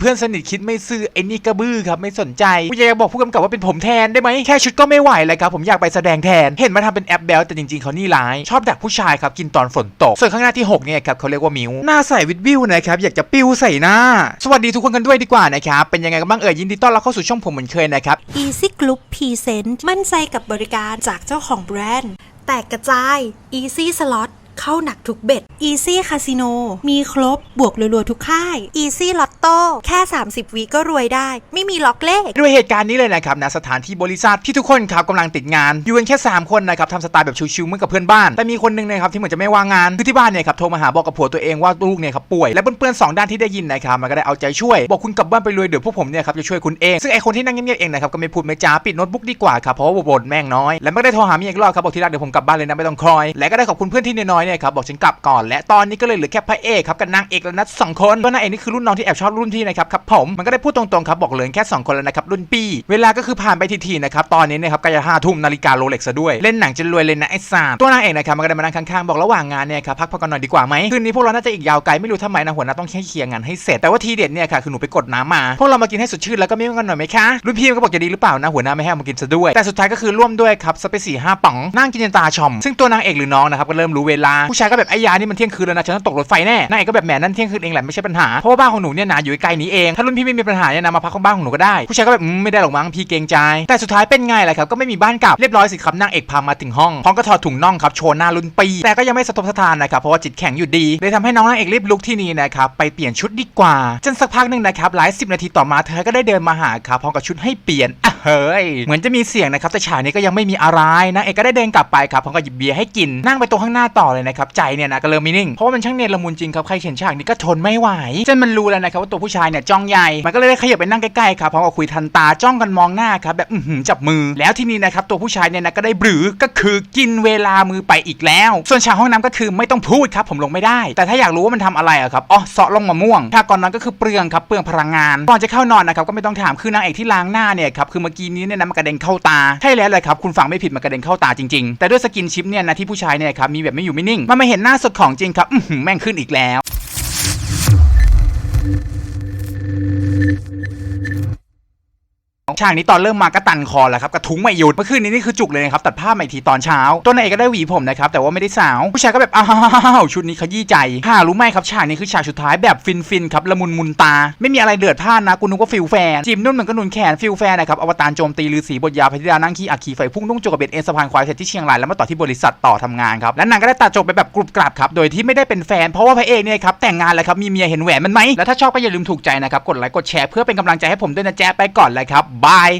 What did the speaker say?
เพื่อนสนิทคิดไม่ซื่อไอ้นี่กระบื้อครับไม่สนใจกูอยากจะบอกผู้กำกับว่าเป็นผมแทนได้ไหมแค่ชุดก็ไม่ไหวเลยครับผมอยากไปแสดงแทน เห็นมาทำเป็นแอปแบลแต่จริงๆเขานี่ร้าย ชอบดักผู้ชายครับกินตอนฝนตก ส่วนข้างหน้าที่หกเนี่ยครับเขาเรียกว่ามิวหน้าใสวิดวิวนะครับอยากจะปิ้วใส่หน้า สวัสดีทุกคนกันด้วยดีกว่านะครับเป็นยังไงกันบ้างเอ่ยยินดีต้อนรับเข้าสู่ช่องผมเหมือนเคยนะครับ Easy Group Present มั่นใจกับบริการจากเจ้าของแบรนด์แตกกระจาย Easy Slot เข้าหนักทุกเบ็ด Easy Casino มีครบบวกรัวๆทุกค่าย Easy Lotto แค่ 30 วิก็รวยได้ ไม่มีล็อกเลข ด้วยเหตุการณ์นี้เลยนะครับนะสถานที่บริษัทที่ทุกคนครับกำลังติดงาน อยู่กันแค่ 3 คนนะครับทำสไตล์แบบชิวๆเหมือนกับเพื่อนบ้าน แต่มีคนหนึงนะครับที่เหมือนจะไม่ว่างงานคือที่บ้านเนี่ยครับโทรมาหาบอกกับผัวตัวเองว่าลูกเนี่ยครับป่วยและเพื่อนๆสองด้านที่ได้ยินนะครับมันก็ได้เอาใจช่วย บอกคุณกลับบ้านไปเลยเดี๋ยวพวกผมเนี่ยครับจะช่วยคุณเองซึ่งไอคนที่นั่งเงียบๆเองนะครับก็ไม่พูดไม่จาปิดโน้ตบุ๊กดีกว่าครับเพราะว่าบ่นแม่งน้อย และไม่ได้โทรหาเมียอีกรอบครับบอกที่รักเดี๋ยวผมกลับบ้านเลยนะไม่ต้องคอยและก็ได้ขอบคุณเพื่อนที่น้อยเนี่ยครับบอกฉันกลับก่อนและตอนนี้ก็เลยเหลือแค่พระเอกครับกับนางเอกและนัดสองคนตัวนางเอกนี่คือรุ่นน้องที่แอบชอบรุ่นพี่นะครับครับผมมันก็ได้พูดตรงๆครับบอกเหลือแค่สองคนแล้วนะครับรุ่นพี่เวลาก็คือผ่านไปทีๆนะครับตอนนี้เนะครับกล้จะห้าทุ่มนาฬิกาโรเล็กซะด้วยเล่นหนังจะรวยเลยนะไอ้สามตัวนางเอกนะครับมันก็ได้มานั่งข้างๆบอกระหว่างงานเนี่ยครับพักผ่อนกันหน่อยดีกว่าไหมคืนนี้พวกเราน่าจะอีกยาวไกลไม่รู้ทำไมนะหัวหน้าต้องแค่เคลียร์งานให้เสร็จแต่ว่าทีเด็ดเนี่ยค่ะคือหนูไปกดน้ำมาพวกเรามากินให้สดชื่นแล้วก็ไม่กันหน่อยไหมคะรุ่นพี่ก็บอกจะดีหรือเปล่านะหัวหน้าไม่ให้มากินซะด้วย แต่สุดท้ายก็คือร่วมด้วยครับสเปซี่ห้าป๋องนั่งกินจนตาชอมซึ่งตัวนางเอกหรือน้องนะครับก็เริ่มรู้เวลาผู้ชายก็แบบไอ้ยานี่มันเที่ยงคืนแล้วนะฉันต้องตกรถไฟแน่นางเอกก็แบบแหมนั่นเที่ยงคืนเองแหละไม่ใช่ปัญหาเพราะว่าบ้านของหนูเนี่ยนะอยู่ใกลนี้เองถ้ารุ่นพี่ไม่มีปัญหาเนี่ยนะมาพักข้างบ้านของหนูก็ได้ผู้ชายก็แบบไม่ได้หรอกมั้งพี่เกรงใจแต่สุดท้ายเป็นไงล่ะครับก็ไม่มีบ้านกลับเรียบร้อยสิครับนางเอกพามาถึงห้องพร้อมก็ถอดถุงน่องครับโชว์หน้ารุ่นปีแต่ก็ยังไม่สะทกสะทานนะครับเพราะว่าจิตแข็งอยู่ดีเลยทำให้น้องนางเอกรีบลุกที่นี่นะครับไปเปลี่ยนชุดดีกว่าจนสักพักหนึ่งนะครับหลายสิบนาทีต่อมาเธอก็ได้เดินมาหาครับพร้อมกับชุดให้เปลี่ยนอะเฮ้ยเหมือนจะมีเสียงนะครับแต่ฉากนี้ก็ยังไม่มีอะไรนางเอกก็ได้เดินกลับไปครับพร้อมกับหยิบเบียร์ให้กินนั่งไปตรงข้างหน้าต่อเลยนะครับใจเนี่ยนะก็เริ่มม่นิ่งเพราะว่ามันช่างเนรละมุนจริงครับใครเห็นฉากนี้ก็ทนไม่ไหวจนมันรู้แล้วนะครับว่าตัวผู้ชายเนี่ยจ้องใหญ่มันก็เลยได้ขยับไปนั่งใกล้ๆครับพร้อมกับคุยทันตาจ้องกันมองหน้าครับแบบอื้อหือจับมือ แล้วที่นี่นะครับตัวผู้ชายเนี่ยนะก็ได้บรือก็คือกินเวลามือไปอีกแล้ว ส่วนฉากห้องน้ำก็คือไม่ต้องพูดครับผมลงไม่ได้ แต่ถ้าอยากรู้ว่ามันทำอะไรอะครับอ๋อเสาะลงมะม่วงถ้าก่อนนอนก็คือเปลืองครับเปลืองพลังงานก่อนจะเข้านอนนะครับก็ไม่ต้องถามคือนางเอกที่ล้างหน้าเนี่ยครับคือเมื่อกี้นี้เนี่ยนะมันกระเด็นเข้าตาใช่แล้วเลยครับคุณฟังไม่ผิดมันกระเด็นเข้าตาจริงๆ แต่ด้วยสกินชิปเนี่ยนะที่ผู้ชายเนี่ยครับมีแบบไม่อยู่ไม่นิง มันมาเห็นหน้าสดของจริงครับแม่งขึ้นอีกแล้ว ฉากนี้ตอนเริ่มมาก็ตันคอแล้วครับกระทุ้งไม่หยุดเมื่อคืนนี้นี่คือจุกเลยนะครับตัดภาพมาอีกทีตอนเช้าตัวนางเอกก็ได้หวีผมนะครับแต่ว่าไม่ได้สาวผู้ชายก็แบบอ้าวชุดนี้ขยี้ใจฮ่ารู้ไหมครับฉากนี้คือฉากสุดท้ายแบบฟินฟินๆครับละมุนมุนตา ไม่มีอะไรเดือดพล่านนะกูนึกว่าฟิลแฟนจิมนุ่นเหมือนก็นุนแขนฟิลแฟนนะครับอวตารโจมตีลือสีบทยาพิธิดานั่งขี้อักขีไฟพุ่งนุ่งจกกับเบ็ดเอ็นสะพานควายเสร็จที่เชียงรายแล้วมาต่อที่บริษัทต่อทำงานครับและนางก็ได้ตัดจบไปแบบกรุบกรับครับโดยที่ไม่ได้เป็นแฟน เพราะว่าพระเอกเนี่ยครับแต่งงานแล้วครับมีเมียเห็นแหวนมันไหมแล้วถ้าชอบก็อย่าลืมถูกใจนะครับกดไลค์กดแชร์เพื่อเป็นกำลังใจให้ผมด้วยนะแจ๊ไปก่อนเลยครับบาย